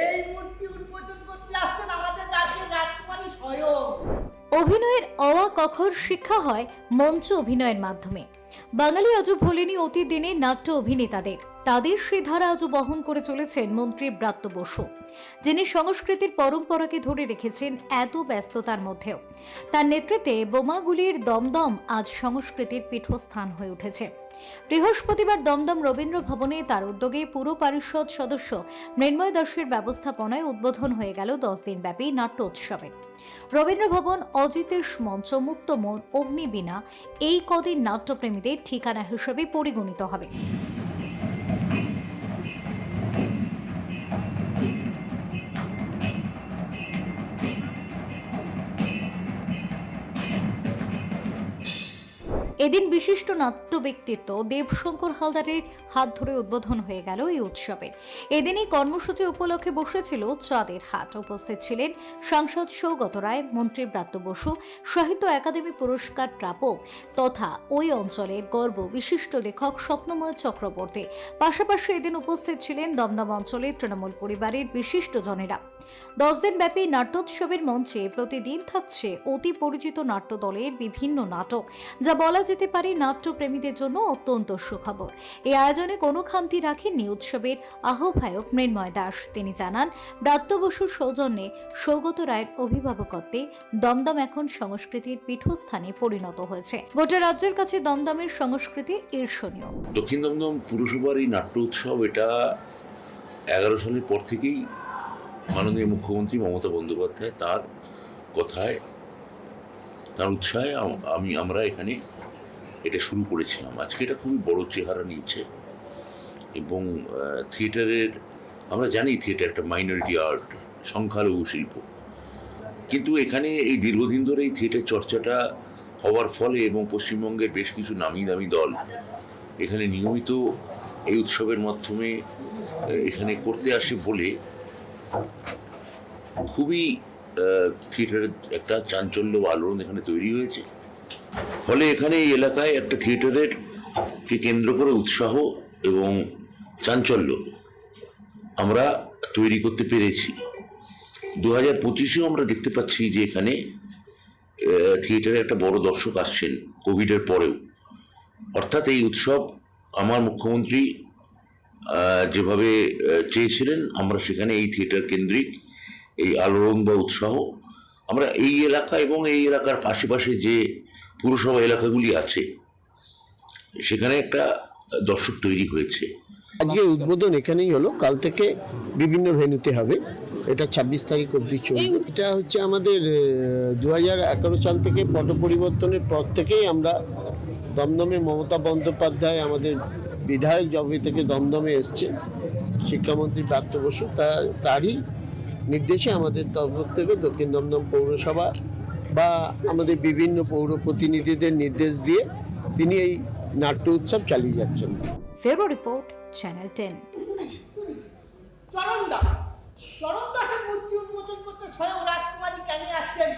এই মূর্তি উন্মোচন করতে আসছেন আমাদের রাজ্যের রাজকুমারী স্বয়ং। অভিনয়ের অওয়া কখর শিক্ষা হয় মঞ্চ অভিনয়ের মাধ্যমে। বাঙালি আজও ভোলেনি অতীত দিনে নাট্য অভিনেতাদের। তাদের সে ধারা আজও বহন করে চলেছেন মন্ত্রী ব্রাত্য বসু, যিনি সংস্কৃতির পরম্পরাকে ধরে রেখেছেন এত ব্যস্ততার মধ্যেও। তার নেতৃত্বে বোমাগুলির দমদম আজ সংস্কৃতির পীঠস্থান হয়ে উঠেছে। বৃহস্পতিবার দমদম রবীন্দ্র ভবনে তার উদ্যোগে পুর পরিষদ সদস্য মৃন্ময় দাসের ব্যবস্থাপনায় উদ্বোধন হয়ে গেল দশ দিনব্যাপী নাট্য উৎসবের রবীন্দ্র ভবন অজিতেশ মঞ্চ, মুক্ত মন, অগ্নিবীণা, এই কদিন নাট্যপ্রেমীদের ঠিকানা হিসেবে পরিগণিত হবে। এদিন বিশিষ্ট নাট্য ব্যক্তিত্ব দেবশঙ্কর হালদারের হাত ধরে উদ্বোধন হয়ে গেল এই উৎসবের এদিনই কর্মসূচি উপলক্ষে বসেছিল চাঁদের হাট। উপস্থিত ছিলেন সাংসদ সৌগত রায় মন্ত্রী ব্রাত্য বসু, সাহিত্য একাডেমি পুরস্কার প্রাপক তথা ওই অঞ্চলের গর্ব বিশিষ্ট লেখক স্বপ্নময় চক্রবর্তী। পাশাপাশি এদিন উপস্থিত ছিলেন দমদম অঞ্চলের তৃণমূল পরিবারের বিশিষ্ট জনেরা। দশ দিন ব্যাপী নাট্যোৎসবের মঞ্চে প্রতিদিন থাকছে অতি পরিচিত নাট্য দলের বিভিন্ন নাটক, যা বলা যেতে পারে নাট্যপ্রেমীদের জন্য অত্যন্ত সুখবর। এই আয়োজনে কোনো খামতি রাখেননি উৎসবের আহ্বায়ক মৃন্ময় দাস। তিনি জানান, ব্রাত্য বসুর সৌজন্যে সৌগত রায়ের অভিভাবকত্বে দমদম এখন সংস্কৃতির পীঠস্থানে পরিণত হয়েছে। গোটা রাজ্যের কাছে দমদমের সংস্কৃতি ঈর্ষণীয়। দক্ষিণ দমদম পুরসভার এই নাট্য উৎসব এটা এগারো সালের পর থেকেই মাননীয় মুখ্যমন্ত্রী মমতা বন্দ্যোপাধ্যায় তার কথায়, তার উৎসাহে আমি আমরা এখানে এটা শুরু করেছিলাম। আজকে এটা খুবই বড় চেহারা নিয়েছে এবং থিয়েটারের, আমরা জানি থিয়েটার একটা মাইনরিটি আর্ট, সংখ্যালঘু শিল্প। কিন্তু এখানে এই দীর্ঘদিন ধরে এই থিয়েটার চর্চাটা হওয়ার ফলে এবং পশ্চিমবঙ্গের বেশ কিছু নামি দামি দল এখানে নিয়মিত এই উৎসবের মাধ্যমে এখানে করতে আসে বলে খুবই থিয়েটারের একটা চাঞ্চল্য আলোড়ন এখানে তৈরি হয়েছে। ফলে এখানে এই এলাকায় একটা থিয়েটারের কে কেন্দ্র করে উৎসাহ এবং চাঞ্চল্য আমরা তৈরি করতে পেরেছি। দু হাজার পঁচিশেও আমরা দেখতে পাচ্ছি যে এখানে থিয়েটারে একটা বড় দর্শক আসছেন কোভিডের পরেও। অর্থাৎ এই উৎসব আমার মুখ্যমন্ত্রী যেভাবে চেয়েছিলেন আমরা সেখানে এই থিয়েটার কেন্দ্রিক এই আলোড়ন বা উৎসাহ আমরা এই এলাকা এবং এই এলাকার পাশাপাশি যে পুরসভা এলাকাগুলি আছে সেখানে একটা দর্শক তৈরি হয়েছে। আজকে উদ্বোধন এখানেই হলো কাল থেকে বিভিন্ন ভেন্যুতে হবে। এটা ছাব্বিশ তারিখ অবধি চলবে। এটা হচ্ছে আমাদের দু হাজার এগারো সাল থেকে পট পরিবর্তনের পর থেকেই আমরা দমদমে মমতা বন্দ্যোপাধ্যায় আমাদের বিধায়ক জবে থেকে দমদমে এসছে। শিক্ষামন্ত্রী প্রাপ্ত বসু তার তারই নির্দেশে আমাদের তরফ থেকে দক্ষিণ দমদম পৌরসভা বা আমাদের বিভিন্ন পৌর প্রতিনিধিদের নির্দেশ দিয়ে তিনি এই নাট্য উৎসব চালিয়ে যাচ্ছেন। ফেরো রিপোর্ট চ্যানেল টেন। চরণ দাস চরণ দাসের মূর্তি উন্মোচন করতে স্বয়ং রাজকুমারী কেন আসছেন?